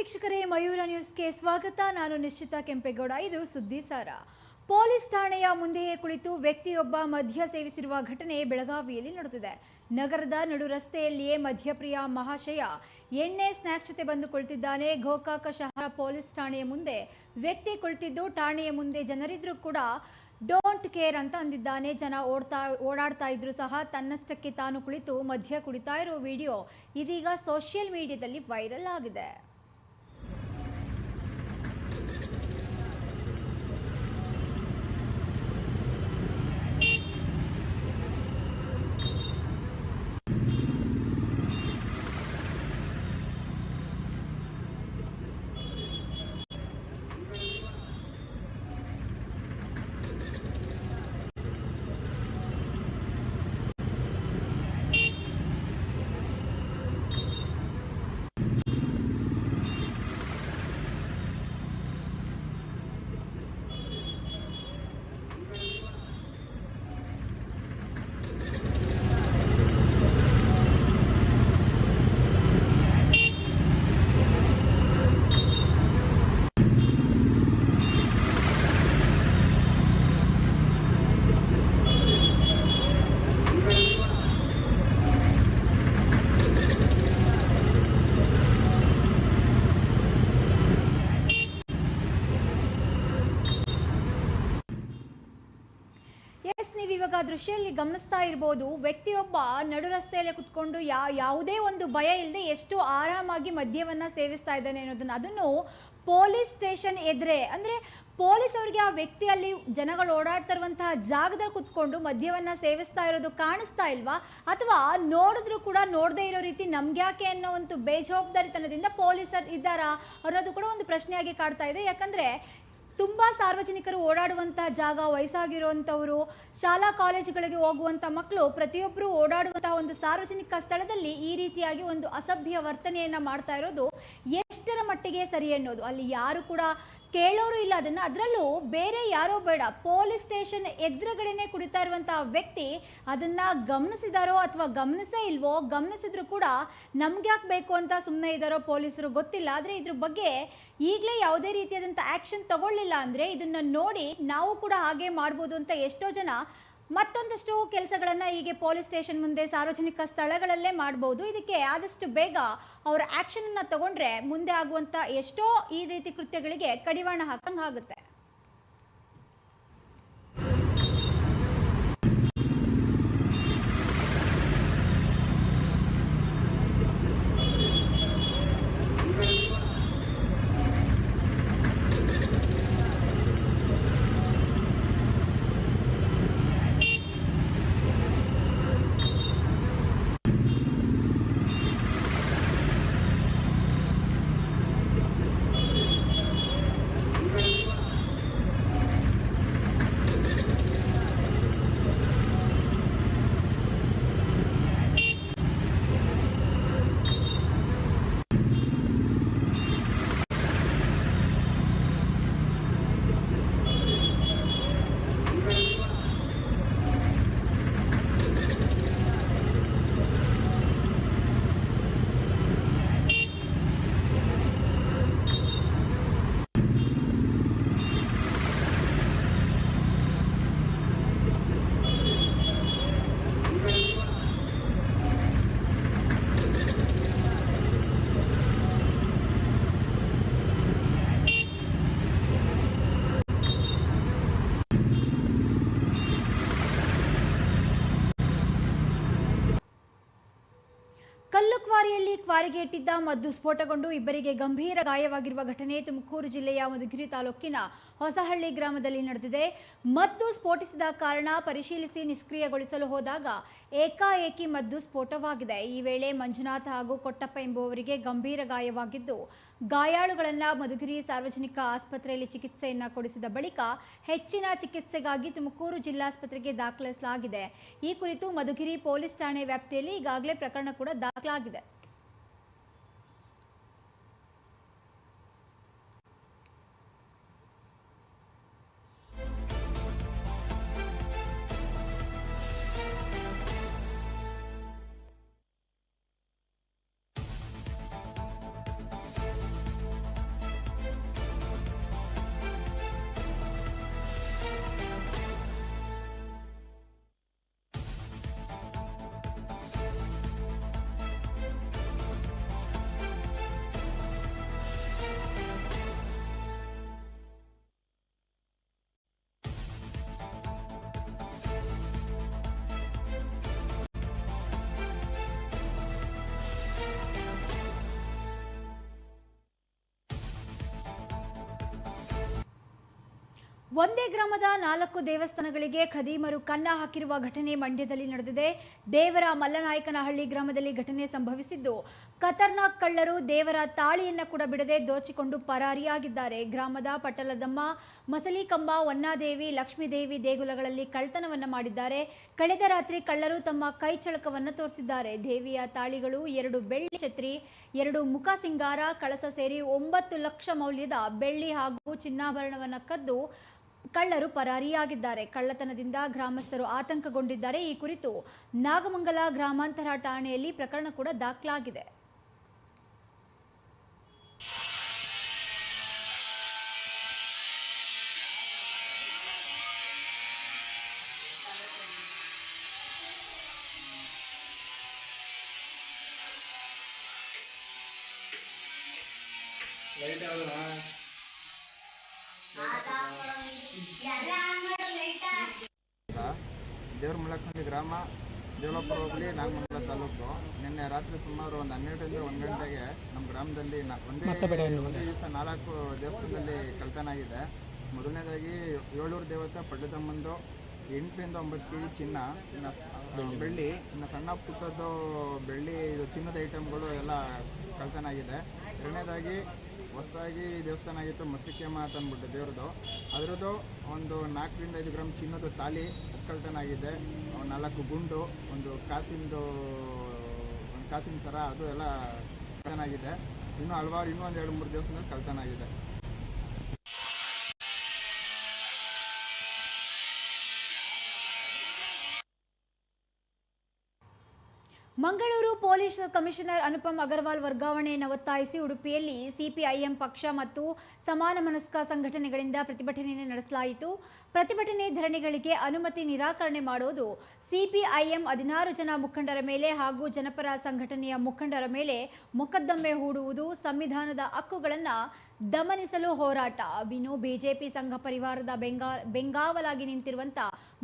ವೀಕ್ಷಕರೇ, ಮಯೂರ ನ್ಯೂಸ್ಗೆ ಸ್ವಾಗತ. ನಾನು ನಿಶ್ಚಿತ ಕೆಂಪೇಗೌಡ. ಇದು ಸುದ್ದಿ ಸಾರ. ಪೊಲೀಸ್ ಠಾಣೆಯ ಮುಂದೆಯೇ ಕುಳಿತು ವ್ಯಕ್ತಿಯೊಬ್ಬ ಮದ್ಯ ಸೇವಿಸಿರುವ ಘಟನೆ ಬೆಳಗಾವಿಯಲ್ಲಿ ನಡೆದಿದೆ. ನಗರದ ನಡು ರಸ್ತೆಯಲ್ಲಿಯೇ ಮಧ್ಯಪ್ರಿಯ ಮಹಾಶಯ ಎಣ್ಣೆ ಸ್ನ್ಯಾಕ್ಸ್ ಜೊತೆ ಬಂದು ಕುಳಿತಿದ್ದಾನೆ. ಗೋಕಾಕ ಶಹರ ಪೊಲೀಸ್ ಠಾಣೆಯ ಮುಂದೆ ವ್ಯಕ್ತಿ ಕುಳಿತಿದ್ದು, ಠಾಣೆಯ ಮುಂದೆ ಜನರಿದ್ರೂ ಕೂಡ ಡೋಂಟ್ ಕೇರ್ ಅಂತ ಅಂದಿದ್ದಾನೆ. ಜನ ಓಡ್ತಾ, ಓಡಾಡ್ತಾ ಇದ್ರು ಸಹ ತನ್ನಷ್ಟಕ್ಕೆ ತಾನು ಕುಳಿತು ಮದ್ಯ ಕುಡಿತಾ ಇರೋ ವಿಡಿಯೋ ಇದೀಗ ಸೋಷಿಯಲ್ ಮೀಡಿಯಾದಲ್ಲಿ ವೈರಲ್ ಆಗಿದೆ. ದೃಶ್ಯದಲ್ಲಿ ಗಮನಿಸ್ತಾ ಇರ್ಬೋದು, ವ್ಯಕ್ತಿಯೊಬ್ಬ ನಡು ರಸ್ತೆಯಲ್ಲಿ ಕುತ್ಕೊಂಡು ಯಾ, ಯಾವುದೇ ಒಂದು ಭಯ ಇಲ್ಲದೆ ಎಷ್ಟು ಆರಾಮಾಗಿ ಮದ್ಯವನ್ನು ಸೇವಿಸ್ತಾ ಇದ್ದಾನೆ ಅನ್ನೋದನ್ನು, ಅದನ್ನು ಪೊಲೀಸ್ ಸ್ಟೇಷನ್ ಎದುರೆ, ಅಂದರೆ ಪೊಲೀಸ್ ಅವರಿಗೆ ಆ ವ್ಯಕ್ತಿ ಅಲ್ಲಿ ಜನಗಳು ಓಡಾಡ್ತಾ ಇರುವಂತಹ ಜಾಗದಲ್ಲಿ ಕುತ್ಕೊಂಡು ಮದ್ಯವನ್ನು ಸೇವಿಸ್ತಾ ಇರೋದು ಕಾಣಿಸ್ತಾ ಇಲ್ವಾ? ಅಥವಾ ನೋಡಿದ್ರು ಕೂಡ ನೋಡದೇ ಇರೋ ರೀತಿ ನಮ್ಗ್ಯಾಕೆ ಅನ್ನೋ ಒಂದು ಬೇಜವಾಬ್ದಾರಿತನದಿಂದ ಪೊಲೀಸರು ಇದ್ದಾರಾ ಅನ್ನೋದು ಕೂಡ ಒಂದು ಪ್ರಶ್ನೆಯಾಗಿ ಕಾಡ್ತಾ ಇದೆ. ಯಾಕಂದ್ರೆ ತುಂಬ ಸಾರ್ವಜನಿಕರು ಓಡಾಡುವಂಥ ಜಾಗ, ವಯಸ್ಸಾಗಿರುವಂಥವರು, ಶಾಲಾ ಕಾಲೇಜುಗಳಿಗೆ ಹೋಗುವಂಥ ಮಕ್ಕಳು ಪ್ರತಿಯೊಬ್ಬರು ಓಡಾಡುವಂಥ ಒಂದು ಸಾರ್ವಜನಿಕ ಸ್ಥಳದಲ್ಲಿ ಈ ರೀತಿಯಾಗಿ ಒಂದು ಅಸಭ್ಯ ವರ್ತನೆಯನ್ನ ಮಾಡ್ತಾ ಇರೋದು ಎಷ್ಟರ ಮಟ್ಟಿಗೆ ಸರಿ ಅನ್ನೋದು ಅಲ್ಲಿ ಯಾರು ಕೂಡ ಕೇಳೋರು ಇಲ್ಲ ಅದನ್ನ. ಅದರಲ್ಲೂ ಬೇರೆ ಯಾರೋ ಬೇಡ. ಪೊಲೀಸ್ ಸ್ಟೇಷನ್ ಎದುರುಗಡೆನೆ ಕುಡಿತಾ ಇರುವಂತಹ ವ್ಯಕ್ತಿ ಅದನ್ನ ಗಮನಿಸಿದಾರೋ ಅಥವಾ ಗಮನಿಸೇ ಇಲ್ವೋ, ಗಮನಿಸಿದ್ರು ಕೂಡ ನಮ್ಗೆ ಯಾಕೆ ಬೇಕು ಅಂತ ಸುಮ್ಮನೆ ಇದ್ದಾರೋ ಪೊಲೀಸರು ಗೊತ್ತಿಲ್ಲ. ಆದರೆ ಇದ್ರ ಬಗ್ಗೆ ಈಗಲೇ ಯಾವುದೇ ರೀತಿಯಾದಂಥ ಆ್ಯಕ್ಷನ್ ತಗೊಳ್ಳಿಲ್ಲ ಅಂದರೆ ಇದನ್ನ ನೋಡಿ ನಾವು ಕೂಡ ಹಾಗೆ ಮಾಡ್ಬೋದು ಅಂತ ಎಷ್ಟೋ ಜನ ಮತ್ತೊಂದಷ್ಟು ಕೆಲಸಗಳನ್ನು ಹೀಗೆ ಪೊಲೀಸ್ ಸ್ಟೇಷನ್ ಮುಂದೆ ಸಾರ್ವಜನಿಕ ಸ್ಥಳಗಳಲ್ಲೇ ಮಾಡ್ಬೋದು. ಇದಕ್ಕೆ ಆದಷ್ಟು ಬೇಗ ಅವರ ಆ್ಯಕ್ಷನನ್ನು ತಗೊಂಡ್ರೆ ಮುಂದೆ ಆಗುವಂಥ ಎಷ್ಟೋ ಈ ರೀತಿ ಕೃತ್ಯಗಳಿಗೆ ಕಡಿವಾಣ ಹಾಕಂಗೆ ಆಗುತ್ತೆ. ಇಟ್ಟಿದ್ದ ಮದ್ದು ಸ್ಫೋಟಗೊಂಡು ಇಬ್ಬರಿಗೆ ಗಂಭೀರ ಗಾಯವಾಗಿರುವ ಘಟನೆ ತುಮಕೂರು ಜಿಲ್ಲೆಯ ಮಧುಗಿರಿ ತಾಲೂಕಿನ ಹೊಸಹಳ್ಳಿ ಗ್ರಾಮದಲ್ಲಿ ನಡೆದಿದೆ. ಮದ್ದು ಸ್ಫೋಟಿಸಿದ ಕಾರಣ ಪರಿಶೀಲಿಸಿ ನಿಷ್ಕ್ರಿಯಗೊಳಿಸಲು ಹೋದಾಗ ಏಕಾಏಕಿ ಮದ್ದು ಸ್ಫೋಟವಾಗಿದೆ. ಈ ವೇಳೆ ಮಂಜುನಾಥ್ ಹಾಗೂ ಕೊಟ್ಟಪ್ಪ ಎಂಬುವವರಿಗೆ ಗಂಭೀರ ಗಾಯವಾಗಿದ್ದು, ಗಾಯಾಳುಗಳನ್ನು ಮಧುಗಿರಿ ಸಾರ್ವಜನಿಕ ಆಸ್ಪತ್ರೆಯಲ್ಲಿ ಚಿಕಿತ್ಸೆಯನ್ನ ಕೊಡಿಸಿದ ಬಳಿಕ ಹೆಚ್ಚಿನ ಚಿಕಿತ್ಸೆಗಾಗಿ ತುಮಕೂರು ಜಿಲ್ಲಾಸ್ಪತ್ರೆಗೆ ದಾಖಲಿಸಲಾಗಿದೆ. ಈ ಕುರಿತು ಮಧುಗಿರಿ ಪೊಲೀಸ್ ಠಾಣೆ ವ್ಯಾಪ್ತಿಯಲ್ಲಿ ಈಗಾಗಲೇ ಪ್ರಕರಣ ಕೂಡ ದಾಖಲಾಗಿದೆ. ಒಂದೇ ಗ್ರಾಮದ ನಾಲ್ಕು ದೇವಸ್ಥಾನಗಳಿಗೆ ಖದೀಮರು ಕನ್ನ ಹಾಕಿರುವ ಘಟನೆ ಮಂಡ್ಯದಲ್ಲಿ ನಡೆದಿದೆ. ದೇವರ ಮಲ್ಲನಾಯಕನಹಳ್ಳಿ ಗ್ರಾಮದಲ್ಲಿ ಘಟನೆ ಸಂಭವಿಸಿದ್ದು. ಖತರ್ನಾಕ್ ಕಳ್ಳರು ದೇವರ ತಾಳಿಯನ್ನ ಕೂಡ ಬಿಡದೆ ದೋಚಿಕೊಂಡು ಪರಾರಿಯಾಗಿದ್ದಾರೆ. ಗ್ರಾಮದ ಪಟ್ಟಲದಮ್ಮ ಮಸಲಿಕಂಬ ವನ್ನಾದೇವಿ ಲಕ್ಷ್ಮೀದೇವಿ ದೇಗುಲಗಳಲ್ಲಿ ಕಳ್ತನವನ್ನ ಮಾಡಿದ್ದಾರೆ. ಕಳೆದ ರಾತ್ರಿ ಕಳ್ಳರು ತಮ್ಮ ಕೈ ಚಳಕವನ್ನು ತೋರಿಸಿದ್ದಾರೆ. ದೇವಿಯ ತಾಳಿಗಳು ಎರಡು ಬೆಳ್ಳಿ ಛತ್ರಿ, ಎರಡು ಮುಖ ಸಿಂಗಾರ, ಕಳಸ ಸೇರಿ ಒಂಬತ್ತು ಲಕ್ಷ ಮೌಲ್ಯದ ಬೆಳ್ಳಿ ಹಾಗೂ ಚಿನ್ನಾಭರಣವನ್ನು ಕದ್ದು ಕಳ್ಳರು ಪರಾರಿಯಾಗಿದ್ದಾರೆ. ಕಳ್ಳತನದಿಂದ ಗ್ರಾಮಸ್ಥರು ಆತಂಕಗೊಂಡಿದ್ದಾರೆ. ಈ ಕುರಿತು ನಾಗಮಂಗಲ ಗ್ರಾಮಾಂತರ ಠಾಣೆಯಲ್ಲಿ ಪ್ರಕರಣ ಕೂಡ ದಾಖಲಾಗಿದೆ. ಲೈಟ್ ದೇವ್ರ ಮುಳಕಂಡಿ ಗ್ರಾಮ ದೇವಲಪುರ ಹೋಗಲಿ ನಾಗಮಂಗಲ ತಾಲೂಕು. ನಿನ್ನೆ ರಾತ್ರಿ ಸುಮಾರು ಒಂದು ಹನ್ನೆರಡರಿಂದ ಒಂದು ಗಂಟೆಗೆ ನಮ್ಮ ಗ್ರಾಮದಲ್ಲಿ ಒಂದೇ ಒಂದೇ ದಿವಸ ನಾಲ್ಕು ದೇವಸ್ಥಾನದಲ್ಲಿ ಕಳ್ತನ ಆಗಿದೆ. ಮೊದಲನೇದಾಗಿ ಏಳೂರು ದೇವತೆ ಪಡ್ಡದಮ್ಮಂದು ಎಂಟರಿಂದ ಒಂಬತ್ತು ಕೆ ಜಿ ಚಿನ್ನ. ಇನ್ನು ಬೆಳ್ಳಿ ಇನ್ನು ಸಣ್ಣ ಪುಟ್ಟದ್ದು ಬೆಳ್ಳಿ ಇದು ಚಿನ್ನದ ಐಟಮ್ಗಳು ಎಲ್ಲ ಕಳ್ತನ ಆಗಿದೆ. ಎರಡನೇದಾಗಿ ಹೊಸದಾಗಿ ದೇವಸ್ಥಾನ ಆಗಿತ್ತು ಮಸ್ತಿಕೆಮ್ಮ ಅಂತ ಅಂದ್ಬಿಟ್ಟು ದೇವ್ರದ್ದು. ಅದರದ್ದು ಒಂದು ನಾಲ್ಕರಿಂದ ಐದು ಗ್ರಾಮ್ ಚಿನ್ನದ ತಾಲಿ ಅಕ್ಕಲ್ಟನ್ ಆಗಿದೆ ನಾಲ್ಕು ಗುಂಡು, ಒಂದು ಕಾಸಿಂದು, ಒಂದು ಕಾಸಿನ ಸರ, ಅದು ಎಲ್ಲ ಕಳ್ತನ ಆಗಿದೆ ಇನ್ನೂ ಹಲವಾರು, ಇನ್ನೂ ಒಂದು ಎರಡು ಮೂರು ದೇವಸ್ಥಾನದಲ್ಲಿ ಕಳ್ತನ ಆಗಿದೆ ಮಂಗಳೂರು ಪೊಲೀಸ್ ಕಮಿಷನರ್ ಅನುಪಮ್ ಅಗರ್ವಾಲ್ ವರ್ಗಾವಣೆಯನ್ನು ಒತ್ತಾಯಿಸಿ ಉಡುಪಿಯಲ್ಲಿ ಸಿಪಿಐಎಂ ಪಕ್ಷ ಮತ್ತು ಸಮಾನ ಮನಸ್ಕ ಸಂಘಟನೆಗಳಿಂದ ಪ್ರತಿಭಟನೆ ನಡೆಸಲಾಯಿತು. ಪ್ರತಿಭಟನೆ ಧರಣಿಗಳಿಗೆ ಅನುಮತಿ ನಿರಾಕರಣೆ ಮಾಡುವುದು ಸಿಪಿಐಎಂ ಹದಿನಾರು ಜನ ಮುಖಂಡರ ಮೇಲೆ ಹಾಗೂ ಜನಪರ ಸಂಘಟನೆಯ ಮುಖಂಡರ ಮೇಲೆ ಮೊಕದ್ದಮೆ ಹೂಡುವುದು, ಸಂವಿಧಾನದ ಹಕ್ಕುಗಳನ್ನು ದಮನಿಸಲು ಹೋರಾಟ. ಬಿನು ಬಿಜೆಪಿ ಸಂಘ ಪರಿವಾರದ ಬೆಂಗಾ, ಬೆಂಗಾವಲಾಗಿ ನಿಂತಿರುವಂತ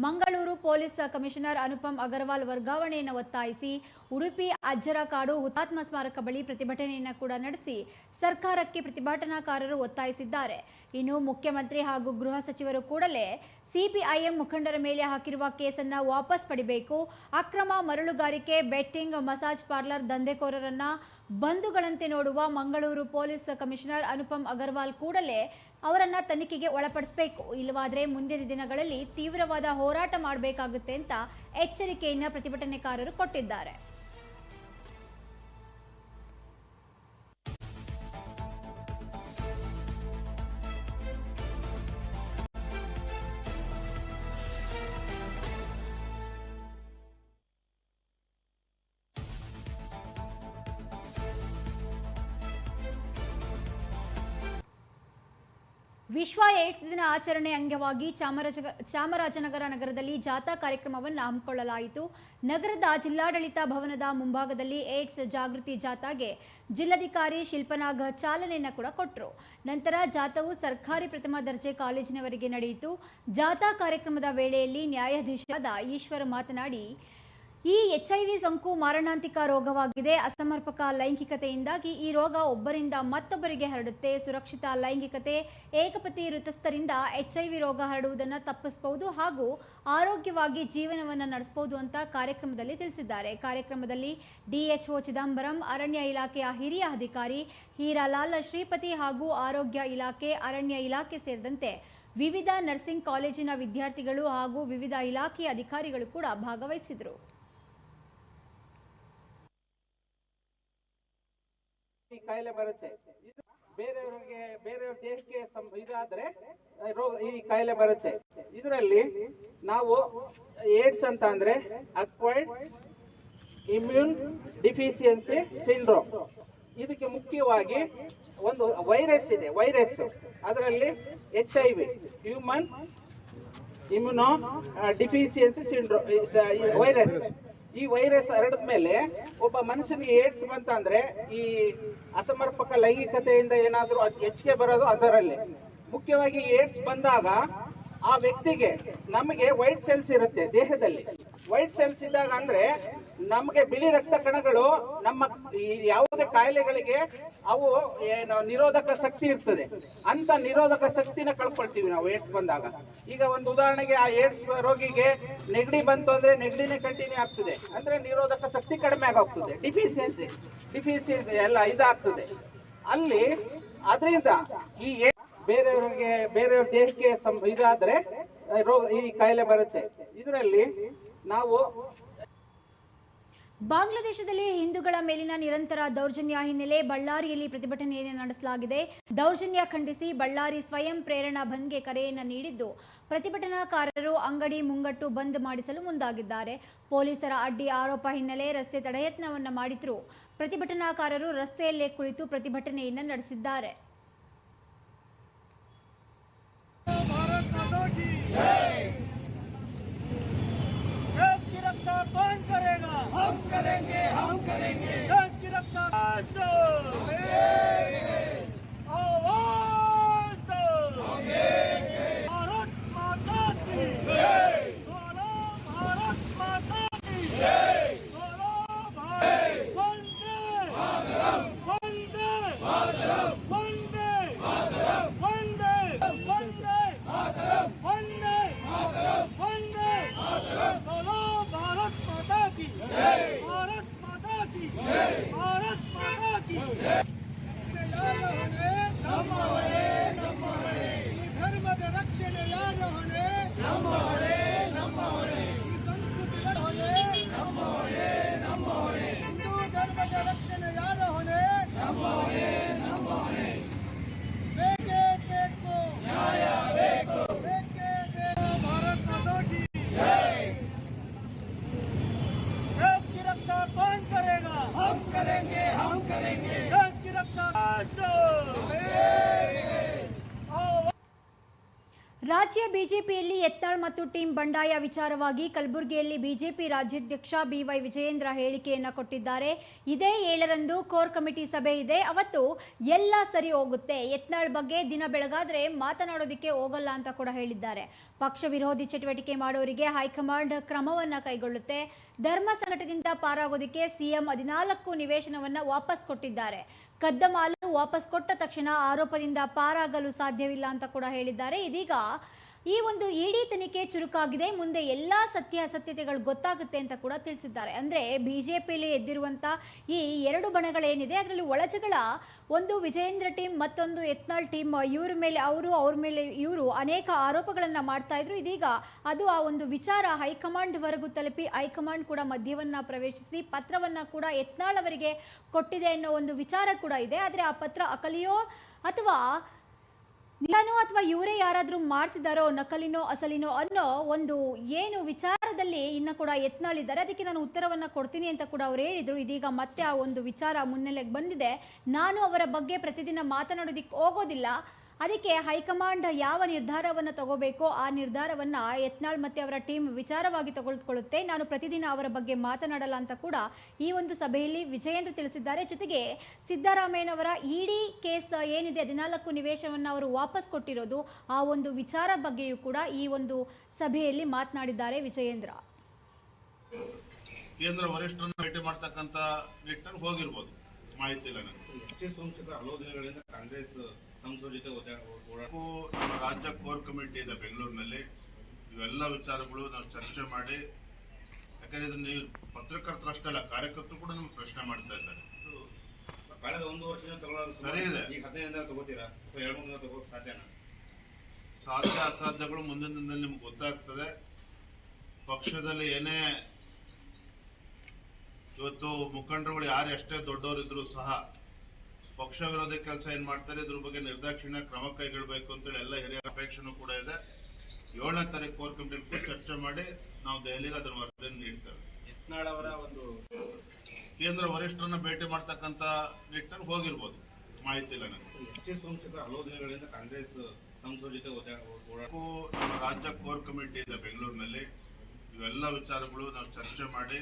ಮಂಗಳೂರು ಪೊಲೀಸ್ ಕಮಿಷನರ್ ಅನುಪಮ್ ಅಗರ್ವಾಲ್ ವರ್ಗಾವಣೆಯನ್ನು ಒತ್ತಾಯಿಸಿ, ಉಡುಪಿ ಅಜ್ಜರಕಾಡು ಹುತಾತ್ಮ ಸ್ಮಾರಕ ಬಳಿ ಪ್ರತಿಭಟನೆಯನ್ನು ಕೂಡ ನಡೆಸಿ ಸರ್ಕಾರಕ್ಕೆ ಪ್ರತಿಭಟನಾಕಾರರು ಒತ್ತಾಯಿಸಿದ್ದಾರೆ. ಇನ್ನು ಮುಖ್ಯಮಂತ್ರಿ ಹಾಗೂ ಗೃಹ ಸಚಿವರು ಕೂಡಲೇ ಸಿಪಿಐಎಂ ಮುಖಂಡರ ಮೇಲೆ ಹಾಕಿರುವ ಕೇಸನ್ನ ವಾಪಸ್ ಪಡಿಬೇಕು, ಅಕ್ರಮ ಮರಳುಗಾರಿಕೆ, ಬೆಟ್ಟಿಂಗ್, ಮಸಾಜ್ ಪಾರ್ಲರ್ ದಂಧೆಕೋರರನ್ನ ಬಂಧುಗಳಂತೆ ನೋಡುವ ಮಂಗಳೂರು ಪೊಲೀಸ್ ಕಮಿಷನರ್ ಅನುಪಮ್ ಅಗರ್ವಾಲ್ ಕೂಡಲೇ ಅವರನ್ನ ತನಿಖೆಗೆ ಒಳಪಡಿಸಬೇಕು. ಇಲ್ಲವಾದರೆ ಮುಂದಿನ ದಿನಗಳಲ್ಲಿ ತೀವ್ರವಾದ ಹೋರಾಟ ಮಾಡಬೇಕಾಗುತ್ತೆ ಅಂತ ಎಚ್ಚರಿಕೆಯನ್ನ ಪ್ರತಿಭಟನೆಕಾರರು ಕೊಟ್ಟಿದ್ದಾರೆ. ಆಚರಣೆ ಅಂಗವಾಗಿ ಚಾಮರಾಜ ಚಾಮರಾಜನಗರ ನಗರದಲ್ಲಿ ಜಾಥಾ ಕಾರ್ಯಕ್ರಮವನ್ನು ಹಮ್ಮಿಕೊಳ್ಳಲಾಯಿತು. ನಗರದ ಜಿಲ್ಲಾಡಳಿತ ಭವನದ ಮುಂಭಾಗದಲ್ಲಿ ಏಡ್ಸ್ ಜಾಗೃತಿ ಜಾಥಾಗೆ ಜಿಲ್ಲಾಧಿಕಾರಿ ಶಿಲ್ಪನಾಗ ಚಾಲನೆಯನ್ನು ಕೂಡ ಕೊಟ್ಟರು ನಂತರ ಜಾಥಾವು ಸರ್ಕಾರಿ ಪ್ರಥಮ ದರ್ಜೆ ಕಾಲೇಜಿನವರೆಗೆ ನಡೆಯಿತು. ಜಾಥಾ ಕಾರ್ಯಕ್ರಮದ ವೇಳೆಯಲ್ಲಿ ನ್ಯಾಯಾಧೀಶರಾದ ಈಶ್ವರ ಮಾತನಾಡಿ ಈ ಎಚ್ ಐ ವಿ ಸೋಂಕು ಮಾರಣಾಂತಿಕ ರೋಗವಾಗಿದೆ. ಅಸಮರ್ಪಕ ಲೈಂಗಿಕತೆಯಿಂದಾಗಿ ಈ ರೋಗ ಒಬ್ಬರಿಂದ ಮತ್ತೊಬ್ಬರಿಗೆ ಹರಡುತ್ತೆ. ಸುರಕ್ಷಿತ ಲೈಂಗಿಕತೆ, ಏಕಪತಿ ಋತಸ್ಥರಿಂದ ಎಚ್ ಐ ವಿ ರೋಗ ಹರಡುವುದನ್ನು ತಪ್ಪಿಸಬಹುದು ಹಾಗೂ ಆರೋಗ್ಯವಾಗಿ ಜೀವನವನ್ನು ನಡೆಸಬಹುದು ಅಂತ ಕಾರ್ಯಕ್ರಮದಲ್ಲಿ ತಿಳಿಸಿದ್ದಾರೆ. ಕಾರ್ಯಕ್ರಮದಲ್ಲಿ ಡಿಎಚ್ಒ ಚಿದಂಬರಂ, ಅರಣ್ಯ ಇಲಾಖೆಯ ಹಿರಿಯ ಅಧಿಕಾರಿ ಹೀರಾಲಾಲ್ ಶ್ರೀಪತಿ ಹಾಗೂ ಆರೋಗ್ಯ ಇಲಾಖೆ, ಅರಣ್ಯ ಇಲಾಖೆ ಸೇರಿದಂತೆ ವಿವಿಧ ನರ್ಸಿಂಗ್ ಕಾಲೇಜಿನ ವಿದ್ಯಾರ್ಥಿಗಳು ಹಾಗೂ ವಿವಿಧ ಇಲಾಖೆಯ ಅಧಿಕಾರಿಗಳು ಕೂಡ ಭಾಗವಹಿಸಿದರು. ಈ ಕಾಯಿಲೆ ಬರುತ್ತೆ. ಇದು ಬೇರೆಯವರಿಗೆ, ಬೇರೆಯವ್ರ ದೇಹಕ್ಕೆ ಇದಾದ್ರೆ ರೋಗ ಈ ಕಾಯಿಲೆ ಬರುತ್ತೆ. ಇದರಲ್ಲಿ ನಾವು ಏಡ್ಸ್ ಅಂತ ಅಂದ್ರೆ ಅಕ್ವೈರ್ಡ್ ಇಮ್ಯೂನ್ ಡಿಫಿಷಿಯನ್ಸಿ ಸಿಂಡ್ರೋಮ್. ಇದಕ್ಕೆ ಮುಖ್ಯವಾಗಿ ಒಂದು ವೈರಸ್ ಇದೆ, ವೈರಸ್. ಅದರಲ್ಲಿ H I V, human immunodeficiency syndrome virus. ಈ ವೈರಸ್ ಹರಡಿದ ಮೇಲೆ ಒಬ್ಬ ಮನುಷ್ಯನಿಗೆ ಏಡ್ಸ್ ಬಂತಂದ್ರೆ ಈ ಅಸಮರ್ಪಕ ಲೈಂಗಿಕತೆಯಿಂದ ಏನಾದರೂ ಹೆಚ್ಚಿಗೆ ಬರೋದು ಅದರಲ್ಲಿ. ಮುಖ್ಯವಾಗಿ ಏಡ್ಸ್ ಬಂದಾಗ ಆ ವ್ಯಕ್ತಿಗೆ ನಮಗೆ ವೈಟ್ ಸೆಲ್ಸ್ ಇರುತ್ತೆ ದೇಹದಲ್ಲಿ. ವೈಟ್ ಸೆಲ್ಸ್ ಇದ್ದಾಗ ಅಂದ್ರೆ ನಮಗೆ ಬಿಳಿ ರಕ್ತ ಕಣಗಳು ನಮ್ಮ ಯಾವುದೇ ಕಾಯಿಲೆಗಳಿಗೆ ಅವು ಏನು ನಿರೋಧಕ ಶಕ್ತಿ ಇರ್ತದೆ. ಅಂತ ನಿರೋಧಕ ಶಕ್ತಿನ ಕಳ್ಕೊಳ್ತೀವಿ ನಾವು ಏಡ್ಸ್ ಬಂದಾಗ. ಈಗ ಒಂದು ಉದಾಹರಣೆಗೆ ಆ ಏಡ್ಸ್ ರೋಗಿಗೆ ನೆಗಡಿ ಬಂತು ಅಂದ್ರೆ ನೆಗಡಿನೇ ಕಂಟಿನ್ಯೂ ಆಗ್ತದೆ. ಅಂದ್ರೆ ನಿರೋಧಕ ಶಕ್ತಿ ಕಡಿಮೆ ಆಗೋಗ್ತದೆ. ಡಿಫಿಷಿಯನ್ಸಿ ಡಿಫಿಷಿಯನ್ಸಿ ಎಲ್ಲ ಇದಾಗ್ತದೆ. ಅಲ್ಲಿ ಅದರಿಂದ ಈ ಬೇರೆಯವ್ರಿಗೆ, ಬೇರೆಯವ್ರ ದೇಹಕ್ಕೆ ಇದಾದ್ರೆ ರೋಗ ಈ ಕಾಯಿಲೆ ಬರುತ್ತೆ. ಇದರಲ್ಲಿ ನಾವು ಬಾಂಗ್ಲಾದೇಶದಲ್ಲಿ ಹಿಂದೂಗಳ ಮೇಲಿನ ನಿರಂತರ ದೌರ್ಜನ್ಯ ಹಿನ್ನೆಲೆ ಬಳ್ಳಾರಿಯಲ್ಲಿ ಪ್ರತಿಭಟನೆಯನ್ನು ನಡೆಸಲಾಗಿದೆ. ದೌರ್ಜನ್ಯ ಖಂಡಿಸಿ ಬಳ್ಳಾರಿ ಸ್ವಯಂ ಪ್ರೇರಣಾ ಬಂದ್ಗೆ ಕರೆಯನ್ನು ನೀಡಿದ್ದು ಪ್ರತಿಭಟನಾಕಾರರು ಅಂಗಡಿ ಮುಂಗಟ್ಟು ಬಂದ್ ಮಾಡಿಸಲು ಮುಂದಾಗಿದ್ದಾರೆ. ಪೊಲೀಸರ ಅಡ್ಡಿ ಆರೋಪ ಹಿನ್ನೆಲೆ ರಸ್ತೆ ತಡೆಯತ್ನವನ್ನು ಮಾಡಿದ್ರು. ಪ್ರತಿಭಟನಾಕಾರರು ರಸ್ತೆಯಲ್ಲೇ ಕುಳಿತು ಪ್ರತಿಭಟನೆಯನ್ನು ನಡೆಸಿದ್ದಾರೆ. देश कौन करेगा। हम करेंगे हम करेंगे। देश की रक्षा आवाज़ दो। भारत माता की भारत माता की ರಾಜ್ಯ ಬಿಜೆಪಿಯಲ್ಲಿ ಯತ್ನಾಳ್ ಮತ್ತು ಟೀಂ ಬಂಡಾಯ ವಿಚಾರವಾಗಿ ಕಲಬುರಗಿಯಲ್ಲಿ ಬಿಜೆಪಿ ರಾಜ್ಯಾಧ್ಯಕ್ಷ ಬಿವೈ ವಿಜಯೇಂದ್ರ ಹೇಳಿಕೆಯನ್ನು ಕೊಟ್ಟಿದ್ದಾರೆ. ಇದೇ ಏಳರಂದು ಕೋರ್ ಕಮಿಟಿ ಸಭೆ ಇದೆ. ಅವತ್ತು ಎಲ್ಲ ಸರಿ ಹೋಗುತ್ತೆ. ಯತ್ನಾಳ್ ಬಗ್ಗೆ ದಿನ ಬೆಳಗಾದ್ರೆ ಮಾತನಾಡೋದಕ್ಕೆ ಹೋಗಲ್ಲ ಅಂತ ಕೂಡ ಹೇಳಿದ್ದಾರೆ. ಪಕ್ಷ ವಿರೋಧಿ ಚಟುವಟಿಕೆ ಮಾಡೋರಿಗೆ ಹೈಕಮಾಂಡ್ ಕ್ರಮವನ್ನು ಕೈಗೊಳ್ಳುತ್ತೆ. ಧರ್ಮ ಸಂಕಟದಿಂದ ಪಾರಾಗೋದಕ್ಕೆ ಸಿಎಂ ಹದಿನಾಲ್ಕು ನಿವೇಶನವನ್ನು ವಾಪಸ್ ಕೊಟ್ಟಿದ್ದಾರೆ. ಕದ್ದ ಮಾಲು ವಾಪಸ್ ಕೊಟ್ಟ ತಕ್ಷಣ ಆರೋಪದಿಂದ ಪಾರಾಗಲು ಸಾಧ್ಯವಿಲ್ಲ ಅಂತ ಕೂಡ ಹೇಳಿದ್ದಾರೆ. ಇದೀಗ ಈ ಒಂದು ಇಡಿ ತನಿಖೆ ಚುರುಕಾಗಿದೆ. ಮುಂದೆ ಎಲ್ಲ ಸತ್ಯಾಸತ್ಯತೆಗಳು ಗೊತ್ತಾಗುತ್ತೆ ಅಂತ ಕೂಡ ತಿಳಿಸಿದ್ದಾರೆ. ಅಂದರೆ ಬಿ ಜೆ ಪಿಯಲ್ಲಿ ಎದ್ದಿರುವಂಥ ಈ ಎರಡು ಬಣಗಳೇನಿದೆ, ಅದರಲ್ಲಿ ಒಳಜಗಳ ಒಂದು ವಿಜಯೇಂದ್ರ ಟೀಮ್, ಮತ್ತೊಂದು ಯತ್ನಾಳ್ ಟೀಮ್, ಇವ್ರ ಮೇಲೆ ಅವರು, ಅವ್ರ ಮೇಲೆ ಇವರು ಅನೇಕ ಆರೋಪಗಳನ್ನು ಮಾಡ್ತಾ ಇದ್ರು. ಇದೀಗ ಅದು ಆ ಒಂದು ವಿಚಾರ ಹೈಕಮಾಂಡ್ವರೆಗೂ ತಲುಪಿ, ಹೈಕಮಾಂಡ್ ಕೂಡ ಮಧ್ಯವನ್ನು ಪ್ರವೇಶಿಸಿ, ಪತ್ರವನ್ನು ಕೂಡ ಯತ್ನಾಳ್ ಅವರಿಗೆ ಕೊಟ್ಟಿದೆ ಅನ್ನೋ ಒಂದು ವಿಚಾರ ಕೂಡ ಇದೆ. ಆದರೆ ಆ ಪತ್ರ ಅಕಲಿಯೋ ಅಥವಾ ನಿಜನೋ ಅಥವಾ ಇವರೇ ಯಾರಾದರೂ ಮಾಡಿಸಿದಾರೋ, ನಕಲಿನೋ, ಅಸಲಿನೋ ಅನ್ನೋ ಒಂದು ಏನು ವಿಚಾರದಲ್ಲಿ ಇನ್ನು ಕೂಡ ಯತ್ನಾಳಿದ್ದಾರೆ. ಅದಕ್ಕೆ ನಾನು ಉತ್ತರವನ್ನು ಕೊಡ್ತೀನಿ ಅಂತ ಕೂಡ ಅವ್ರು ಹೇಳಿದರು. ಇದೀಗ ಮತ್ತೆ ಆ ಒಂದು ವಿಚಾರ ಮುನ್ನೆಲೆಗೆ ಬಂದಿದೆ. ನಾನು ಅವರ ಬಗ್ಗೆ ಪ್ರತಿದಿನ ಮಾತನಾಡೋದಿಕ್ಕೆ ಹೋಗೋದಿಲ್ಲ. ಅದಕ್ಕೆ ಹೈಕಮಾಂಡ್ ಯಾವ ನಿರ್ಧಾರವನ್ನು ತಗೋಬೇಕೋ ಆ ನಿರ್ಧಾರವನ್ನು ಯತ್ನಾಳ್ ಮತ್ತು ಅವರ ಟೀಮ್ ವಿಚಾರವಾಗಿ ತಗೊಳ್ಕೊಳ್ಳುತ್ತೆ ನಾನು ಪ್ರತಿದಿನ ಅವರ ಬಗ್ಗೆ ಮಾತನಾಡಲ್ಲ ಅಂತ ಕೂಡ ಈ ಒಂದು ಸಭೆಯಲ್ಲಿ ವಿಜಯೇಂದ್ರ ತಿಳಿಸಿದ್ದಾರೆ. ಜೊತೆಗೆ ಸಿದ್ದರಾಮಯ್ಯನವರ ಇಡಿ ಕೇಸ್ ಏನಿದೆ ಹದಿನಾಲ್ಕು ನಿವೇಶವನ್ನು ಅವರು ವಾಪಸ್ ಕೊಟ್ಟಿರೋದು ಆ ಒಂದು ವಿಚಾರ ಬಗ್ಗೆಯೂ ಕೂಡ ಈ ಒಂದು ಸಭೆಯಲ್ಲಿ ಮಾತನಾಡಿದ್ದಾರೆ ವಿಜಯೇಂದ್ರ. ಕೇಂದ್ರ ವರಿಷ್ಠರನ್ನು ಭೇಟಿ ಮಾಡ್ತಕ್ಕಂಥ ನಿಟ್ಟಿನಲ್ಲಿ ಹೋಗಿರ್ಬೋದು. ಮಾಹಿತಿ ಇಲ್ಲ ನನಗೆ. ಎಷ್ಟೇ ಸೋಮಶೇಖರ್ ಹಲವು ದಿನಗಳಿಂದ ಕಾಂಗ್ರೆಸ್ ಜೊತೆ ನಮ್ಮ ರಾಜ್ಯ ಕೋರ್ ಕಮಿಟಿ ಇದೆ ಬೆಂಗಳೂರಿನಲ್ಲಿ. ಇವೆಲ್ಲ ವಿಚಾರಗಳು ನಾವು ಚರ್ಚೆ ಮಾಡಿ ಯಾಕಂದ್ರೆ ಇದನ್ನ ನೀವು ಪತ್ರಕರ್ತರಷ್ಟೇ ಅಲ್ಲ ಕಾರ್ಯಕರ್ತರು ಕೂಡ ನಮ್ಗೆ ಪ್ರಶ್ನೆ ಮಾಡ್ತಾ ಇದ್ದಾರೆ. ಕಳೆದ ಒಂದು ವರ್ಷದಿಂದ ತಗೊಳ್ಳೋದು ಸರಿ ಇದೆ. ಈಗ ತಗೋತೀರಾ? ಎರಡು ಸಾಧ್ಯನಾ? ಸಾಧ್ಯ ಅಸಾಧ್ಯಗಳು ಮುಂದಿನ ದಿನದಲ್ಲಿ ನಿಮ್ಗೆ ಗೊತ್ತಾಗ್ತದೆ. ಪಕ್ಷದಲ್ಲಿ ಏನೇ ಇವತ್ತು ಮುಖಂಡರುಗಳು ಯಾರು ಎಷ್ಟೇ ದೊಡ್ಡವರಿದ್ರು ಸಹ ಪಕ್ಷ ವಿರೋಧಿ ಕೆಲಸ ಏನ್ ಮಾಡ್ತಾರೆ ಇದ್ರ ಬಗ್ಗೆ ನಿರ್ದಾಕ್ಷಿಣ್ಯ ಕ್ರಮ ಕೈಗೊಳ್ಬೇಕು ಅಂತೇಳಿ ಎಲ್ಲ ಹಿರಿಯರ ಅಪೇಕ್ಷೆನೂ ಕೂಡ ಇದೆ. ಏಳನೇ ತಾರೀಕು ಕೋರ್ ಕಮಿಟಿ ಚರ್ಚೆ ಮಾಡಿ ನಾವು ದೆಹಲಿಗೆ ಅದರ ವರದಿಯನ್ನು ನೀಡ್ತೇವೆ. ಯತ್ನಾಳ್ ಅವರ ಒಂದು ಕೇಂದ್ರ ವರಿಷ್ಠರನ್ನ ಭೇಟಿ ಮಾಡ್ತಕ್ಕಂತ ನಿಟ್ಟಿನಲ್ಲಿ ಹೋಗಿರ್ಬೋದು. ಮಾಹಿತಿ ಇಲ್ಲ ನನಗೆ. ಎಸ್ಟಿ ಸೋಮಶೇಖರ್ ಹಲವು ದಿನಗಳಿಂದ ಕಾಂಗ್ರೆಸ್ ಸಂಸದ ಜೊತೆ ನಮ್ಮ ರಾಜ್ಯ ಕೋರ್ ಕಮಿಟಿ ಇದೆ ಬೆಂಗಳೂರಿನಲ್ಲಿ. ಇವೆಲ್ಲ ವಿಚಾರಗಳು ನಾವು ಚರ್ಚೆ ಮಾಡಿ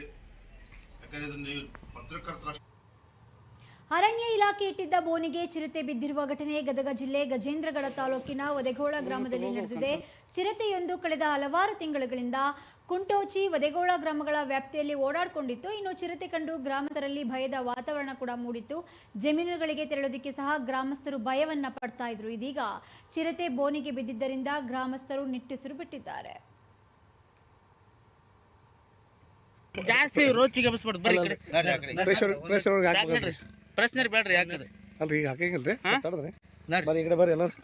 ಯಾಕಂದ್ರೆ ಇದನ್ನ ನೀವು ಪತ್ರಕರ್ತರಷ್ಟೇ ಅರಣ್ಯ ಇಲಾಖೆ ಇಟ್ಟಿದ್ದ ಬೋನಿಗೆ ಚಿರತೆ ಬಿದ್ದಿರುವ ಘಟನೆ ಗದಗ ಜಿಲ್ಲೆ ಗಜೇಂದ್ರಗಡ ತಾಲೂಕಿನ ಒದೆಗೋಳ ಗ್ರಾಮದಲ್ಲಿ ನಡೆದಿದೆ. ಚಿರತೆಯೊಂದು ಕಳೆದ ಹಲವಾರು ತಿಂಗಳುಗಳಿಂದ ಕುಂಟೋಚಿ ವದೆಗೋಳ ಗ್ರಾಮಗಳ ವ್ಯಾಪ್ತಿಯಲ್ಲಿ ಓಡಾಡಿಕೊಂಡಿತ್ತು. ಇನ್ನು ಚಿರತೆ ಕಂಡು ಗ್ರಾಮಸ್ಥರಲ್ಲಿ ಭಯದ ವಾತಾವರಣ ಕೂಡ ಮೂಡಿತ್ತು. ಜಮೀನುಗಳಿಗೆ ತೆರಳೋದಿಕ್ಕೆ ಸಹ ಗ್ರಾಮಸ್ಥರು ಭಯವನ್ನ ಪಡ್ತಾ ಇದ್ರು. ಇದೀಗ ಚಿರತೆ ಬೋನಿಗೆ ಬಿದ್ದಿದ್ದರಿಂದ ಗ್ರಾಮಸ್ಥರು ನಿಟ್ಟುಸಿರು ಬಿಟ್ಟಿದ್ದಾರೆ ಜಾಸ್ತಿ ರೋಚಿಗೆ ಎಬ್ಸ್ಬಾರ್ದು ಪ್ರಶ್ನೆ ಬೇಡ್ರಿ ಯಾಕಂದ್ರೆ ಅಲ್ರಿ ಈಗ ಹಾಕಂಗಿಲ್ರಿ. ತಡದ್ರಿ. ಬರ್ರಿ ಈ ಕಡೆ ಬರ್ರಿ ಎಲ್ಲರು.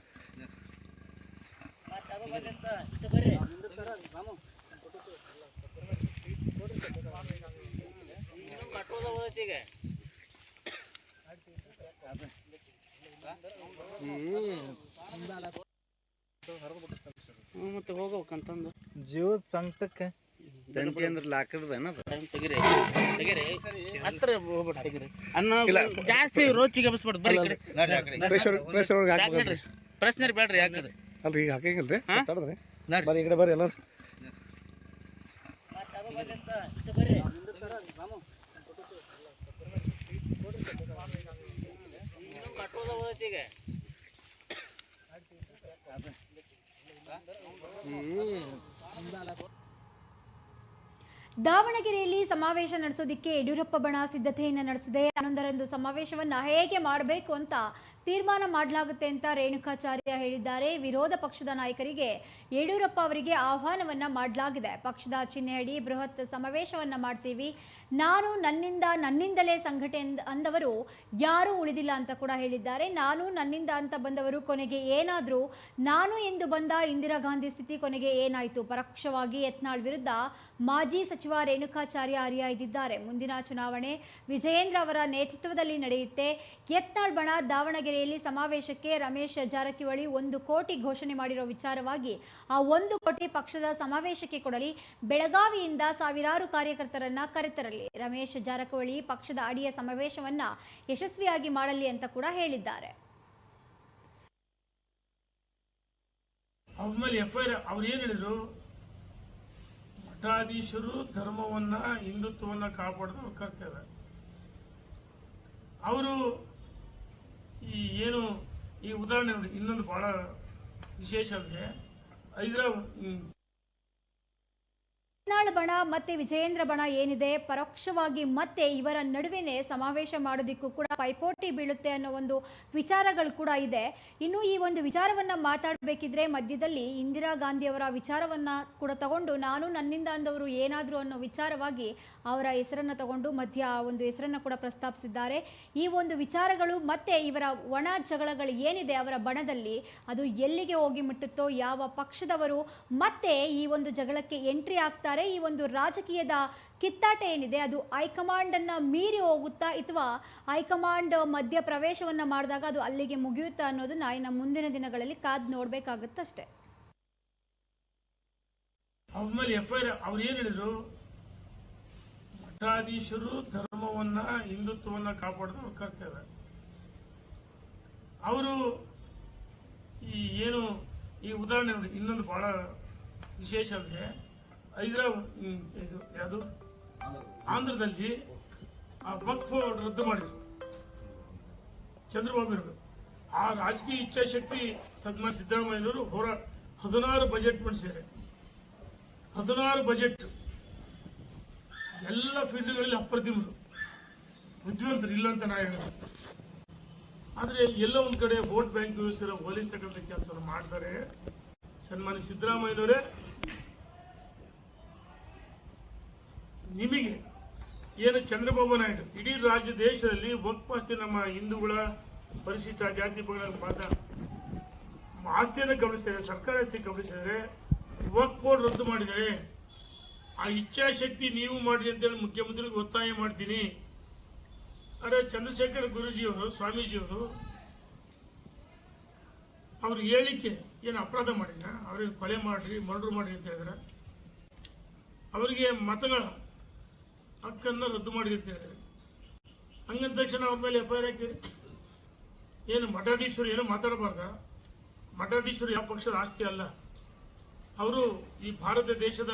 ಮತ್ತೆ ಹೋಗ್ಬೇಕಂತಂದು. ಜೀವದ ಸಂಕಟಕ್ಕೆ ದಂತಿ ಅಂದ್ರೆ ಲಾಕರ್ದೇನ ತೆಗಿರಿ. ತೆಗಿರಿ. ಹತ್ರ ಹೋಗ್ಬಿಟ್ಟು ತೆಗಿರಿ. ಅನ್ನ ಜಾಸ್ತಿ ರೋಚಿಗೆ ಎಬ್ಸ್ಬಾರ್ದು ಬರ್ರಿ ಈ ಕಡೆ. ಪ್ರೆಷರ್ ಪ್ರೆಷರ್ ಒಳಗೆ ಪ್ರಶ್ನೆ ಬೇಡ್ರಿ ಯಾಕಂದ್ರೆ ಅಲ್ರಿ ಈಗ ಹಾಕಂಗಿಲ್ರಿ? ತಡದ್ರಿ ಬರ್ರಿ ಈ ಕಡೆ ಬರ್ರಿ ಎಲ್ಲರೂ. ದಾವಣಗೆರೆಯಲ್ಲಿ ಸಮಾವೇಶ ನಡೆಸೋದಕ್ಕೆ ಯಡಿಯೂರಪ್ಪ ಬಣ ಸಿದ್ಧತೆಯನ್ನು ನಡೆಸಿದೆ. ಹನ್ನೊಂದರಂದು ಸಮಾವೇಶವನ್ನು ಹೇಗೆ ಮಾಡಬೇಕು ಅಂತ ತೀರ್ಮಾನ ಮಾಡಲಾಗುತ್ತೆ ಅಂತ ರೇಣುಕಾಚಾರ್ಯ ಹೇಳಿದ್ದಾರೆ. ವಿರೋಧ ಪಕ್ಷದ ನಾಯಕರಿಗೆ ಯಡಿಯೂರಪ್ಪ ಅವರಿಗೆ ಆಹ್ವಾನವನ್ನ ಮಾಡಲಾಗಿದೆ. ಪಕ್ಷದ ಚಿಹ್ನೆಯಡಿ ಬೃಹತ್ ಸಮಾವೇಶವನ್ನ ಮಾಡ್ತೀವಿ. ನಾನು ನನ್ನಿಂದ, ನನ್ನಿಂದಲೇ ಸಂಘಟನೆ ಅಂದ- ಅಂದವರು ಯಾರೂ ಉಳಿದಿಲ್ಲ ಅಂತ ಕೂಡ ಹೇಳಿದ್ದಾರೆ. ನಾನು ನನ್ನಿಂದ ಅಂತ ಬಂದವರು ಕೊನೆಗೆ ಏನಾದರೂ, ನಾನು ಎಂದು ಬಂದ ಇಂದಿರಾ ಗಾಂಧಿ ಸ್ಥಿತಿ ಕೊನೆಗೆ ಏನಾಯಿತು? ಪರೋಕ್ಷವಾಗಿ ಯತ್ನಾಳ್ ವಿರುದ್ಧ ಮಾಜಿ ಸಚಿವ ರೇಣುಕಾಚಾರ್ಯ ಹರಿಹಾಯ್ದಿದ್ದಾರೆ ಮುಂದಿನ ಚುನಾವಣೆ ವಿಜಯೇಂದ್ರ ಅವರ ನೇತೃತ್ವದಲ್ಲಿ ನಡೆಯುತ್ತೆ. ಯತ್ನಾಳ್ ಬಣ ದಾವಣಗೆರೆಯಲ್ಲಿ ಸಮಾವೇಶಕ್ಕೆ ರಮೇಶ್ ಜಾರಕಿಹೊಳಿ ಒಂದು ಕೋಟಿ ಘೋಷಣೆ ಮಾಡಿರೋ ವಿಚಾರವಾಗಿ ಆ ಒಂದು ಕೋಟಿ ಪಕ್ಷದ ಸಮಾವೇಶಕ್ಕೆ ಕೊಡಲಿ. ಬೆಳಗಾವಿಯಿಂದ ಸಾವಿರಾರು ಕಾರ್ಯಕರ್ತರನ್ನ ಕರೆತರಲಿ. ರಮೇಶ್ ಜಾರಕಿಹೊಳಿ ಪಕ್ಷದ ಅಡಿಯ ಸಮಾವೇಶವನ್ನ ಯಶಸ್ವಿಯಾಗಿ ಮಾಡಲಿ ಅಂತ ಕೂಡ ಹೇಳಿದ್ದಾರೆ. ಮಠಾಧೀಶರು ಧರ್ಮವನ್ನ, ಹಿಂದುತ್ವವನ್ನ ಕಾಪಾಡೋದು ಕರ್ತವ್ಯ. ಅವರು ಈ ಏನು, ಈ ಉದಾಹರಣೆ ನೋಡಿ, ಇನ್ನೊಂದು ಬಹಳ ವಿಶೇಷ ಹೈದರಾಬಾದ್ ಹ್ಮ್, ಯತ್ನಾಳ್ ಬಣ, ಮತ್ತೆ ವಿಜಯೇಂದ್ರ ಬಣ ಏನಿದೆ? ಪರೋಕ್ಷವಾಗಿ ಮತ್ತೆ ಇವರ ನಡುವೆನೆ ಸಮಾವೇಶ ಮಾಡೋದಿಕ್ಕೂ ಕೂಡ ಪೈಪೋಟಿ ಬೀಳುತ್ತೆ ಅನ್ನೋ ಒಂದು ವಿಚಾರಗಳು ಕೂಡ ಇದೆ. ಇನ್ನು ಈ ಒಂದು ವಿಚಾರವನ್ನ ಮಾತಾಡಬೇಕಿದ್ರೆ ಮಧ್ಯದಲ್ಲಿ ಇಂದಿರಾ ಗಾಂಧಿ ಅವರ ವಿಚಾರವನ್ನ ಕೂಡ ತಗೊಂಡು ನಾನು ನನ್ನಿಂದ ಅಂದವರು ಏನಾದರೂ ಅನ್ನೋ ವಿಚಾರವಾಗಿ ಅವರ ಹೆಸರನ್ನ ತಗೊಂಡು ಮಧ್ಯ ಆ ಒಂದು ಹೆಸರನ್ನ ಕೂಡ ಪ್ರಸ್ತಾಪಿಸಿದ್ದಾರೆ. ಈ ಒಂದು ವಿಚಾರಗಳು ಮತ್ತೆ ಇವರ ಒಣ ಜಗಳಗಳು ಏನಿದೆ ಅವರ ಬಣದಲ್ಲಿ? ಅದು ಎಲ್ಲಿಗೆ ಹೋಗಿ ಮುಟ್ಟುತ್ತೋ ಯಾವ ಪಕ್ಷದವರು ಮತ್ತೆ ಈ ಒಂದು ಜಗಳಕ್ಕೆ ಎಂಟ್ರಿ ಆಗ್ತಾರೆ? ಈ ಒಂದು ರಾಜಕೀಯದ ಕಿತ್ತಾಟ ಏನಿದೆ, ಅದು ಹೈಕಮಾಂಡ್ ಅನ್ನ ಮೀರಿ ಹೋಗುತ್ತಾ ಅಥವಾ ಹೈಕಮಾಂಡ್ ಮಧ್ಯ ಪ್ರವೇಶವನ್ನ ಮಾಡಿದಾಗ ಅದು ಅಲ್ಲಿಗೆ ಮುಗಿಯುತ್ತಾ ಅನ್ನೋದನ್ನ ಇನ್ನು ಮುಂದಿನ ದಿನಗಳಲ್ಲಿ ಕಾದ್ ನೋಡ್ಬೇಕಾಗುತ್ತಷ್ಟೇ ಎಫ್ ಐ ಏನು ಹೇಳಿದ್ರು? ಮಠಾಧೀಶರು ಧರ್ಮವನ್ನ, ಹಿಂದುತ್ವವನ್ನ ಕಾಪಾಡೋದು ಕರ್ತವ್ಯ. ಅವರು ಈ ಏನು, ಈ ಉದಾಹರಣೆ ಇನ್ನೊಂದು ಬಹಳ ವಿಶೇಷ ಹೈದರಾಬಾದ್ ಇದು ಯಾವುದು? ಆಂಧ್ರದಲ್ಲಿ, ಆ ವಕ್ಫ್ ರದ್ದು ಮಾಡಿದ್ರು. ಚಂದ್ರಬಾಬು ನಾಯ್ಡು ಆ ರಾಜಕೀಯ ಇಚ್ಛಾಶಕ್ತಿ ಸದ್ಮ ಸಿದ್ದರಾಮಯ್ಯನವರು ಹೊರ ಹದಿನಾರು ಬಜೆಟ್ ಮಂಡಿಸಿದ್ದಾರೆ. ಹದಿನಾರು ಬಜೆಟ್ ಎಲ್ಲ ಫೀಲ್ಡ್ಗಳಲ್ಲಿ ಅಪ್ರತಿಮರು. ಬುದ್ಧಿವಂತರು ಇಲ್ಲ ಅಂತ ನಾ ಹೇಳಿದ್ರು ಆದರೆ ಎಲ್ಲ ಒಂದು ಕಡೆ ವೋಟ್ ಬ್ಯಾಂಕ್ ವ್ಯವಸ್ಥೆ ಹೋಲಿಸ್ತಕ್ಕಂಥ ಕೆಲಸ ಮಾಡ್ತಾರೆ. ಸನ್ಮಾನ್ಯ ಸಿದ್ದರಾಮಯ್ಯನವರೇ ನಿಮಗೆ ಏನು ಚಂದ್ರಬಾಬು ನಾಯ್ಡು, ಇಡೀ ರಾಜ್ಯ ದೇಶದಲ್ಲಿ ವಕ್ಫ್ ನಮ್ಮ ಹಿಂದೂಗಳ ಪರಿಶಿಷ್ಟ ಜಾತಿ ಮಾತ್ರ ಆಸ್ತಿಯನ್ನು ಗಮನಿಸಿದರೆ, ಸರ್ಕಾರ ಆಸ್ತಿ ಗಮನಿಸಿದರೆ ವಕ್ ಬೋರ್ಡ್ ರದ್ದು ಮಾಡಿದರೆ ಆ ಇಚ್ಛಾಶಕ್ತಿ ನೀವು ಮಾಡಿ ಅಂತೇಳಿ ಮುಖ್ಯಮಂತ್ರಿಗೆ ಒತ್ತಾಯ ಮಾಡ್ತೀನಿ. ಆದರೆ ಚಂದ್ರಶೇಖರ್ ಗುರುಜಿಯವರು, ಸ್ವಾಮೀಜಿಯವರು ಅವ್ರ ಹೇಳಿಕೆ ಏನು ಅಪರಾಧ ಮಾಡಿದ್ರ? ಅವ್ರಿಗೆ ಕೊಲೆ ಮಾಡ್ರಿ, ಮರ್ಡರ್ ಮಾಡ್ರಿ ಅಂತ ಹೇಳಿದ್ರೆ, ಅವರಿಗೆ ಮತಗಳ ಹಕ್ಕನ್ನು ರದ್ದು ಮಾಡಿ ಅಂತ ಹೇಳಿದ್ರೆ ಹಂಗಂದ ತಕ್ಷಣ ಅವ್ರ ಮೇಲೆ ಎಫ್ ಐ ಆರ್ ಹಾಕಿರಿ ಏನು ಮಠಾಧೀಶರು ಏನು ಮಾತಾಡಬಾರ್ದ. ಮಠಾಧೀಶರು ಯಾವ ಪಕ್ಷದ ಆಸ್ತಿ ಅಲ್ಲ. ಅವರು ಈ ಭಾರತ ದೇಶದ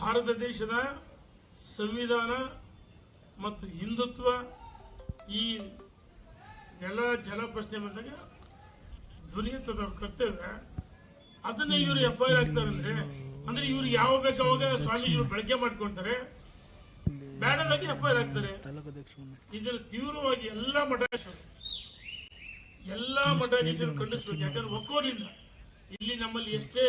ಭಾರತ ದೇಶದ ಸಂವಿಧಾನ ಮತ್ತು ಹಿಂದುತ್ವ ಈ ನೆಲ ಜಲ ಪ್ರಶ್ನೆ ಬಂದಾಗ ಧ್ವನಿ ಎತ್ತದ ಅವ್ರ ಕರ್ತವ್ಯ. ಅದನ್ನೇ ಇವರು ಎಫ್ ಐ ಆರ್ ಅಂದ್ರೆ ಇವ್ರು ಯಾವ ಬೇಕಾವಾಗ ಸ್ವಾಮೀಜಿಗಳು ಬಳಕೆ ಮಾಡ್ಕೊಂತಾರೆ ಬ್ಯಾಡಲ್ಲಾಗಿ ಎಫ್ ಐ ಹಾಕ್ತಾರೆ. ತೀವ್ರವಾಗಿ ಎಲ್ಲಾ ಮಠಾಧೀಶರು ಎಲ್ಲಾ ಮಠಾಧೀಶರು ಖಂಡಿಸ್ಬೇಕು. ಯಾಕಂದ್ರೆ ಒಕ್ಕೋರ್ಲಿಂದ. ಇಲ್ಲಿ ನಮ್ಮಲ್ಲಿ ಎಷ್ಟೇ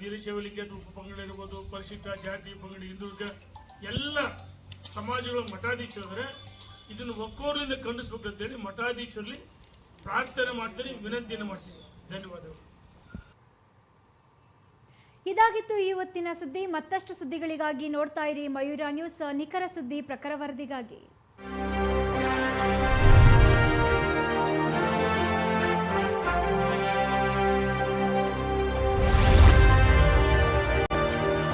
ವೀರಶೈವಲಿಂಗ ಪಂಗಡ ಇರ್ಬೋದು, ಪರಿಶಿಷ್ಟ ಜಾತಿ, ಪಂಗಡ ಹಿಂದುಳಿದ ಎಲ್ಲ ಸಮಾಜಗಳ ಮಠಾಧೀಶರಾದ್ರೆ ಇದನ್ನು ಒಕ್ಕೋರ್ಲಿಂದ ಖಂಡಿಸ್ಬೇಕು ಅಂತೇಳಿ ಮಠಾಧೀಶರಲ್ಲಿ ಪ್ರಾರ್ಥನೆ ಮಾಡ್ತೀನಿ, ವಿನಂತಿಯನ್ನು ಮಾಡ್ತೀನಿ. ಧನ್ಯವಾದಗಳು. ಇದಾಗಿತ್ತು ಇವತ್ತಿನ ಸುದ್ದಿ. ಮತ್ತಷ್ಟು ಸುದ್ದಿಗಳಿಗಾಗಿ ನೋಡ್ತಾ ಇರಿ ಮಯೂರ ನ್ಯೂಸ್ ನಿಖರ ಸುದ್ದಿ ಪ್ರಖರ ವರದಿಗಾಗಿ.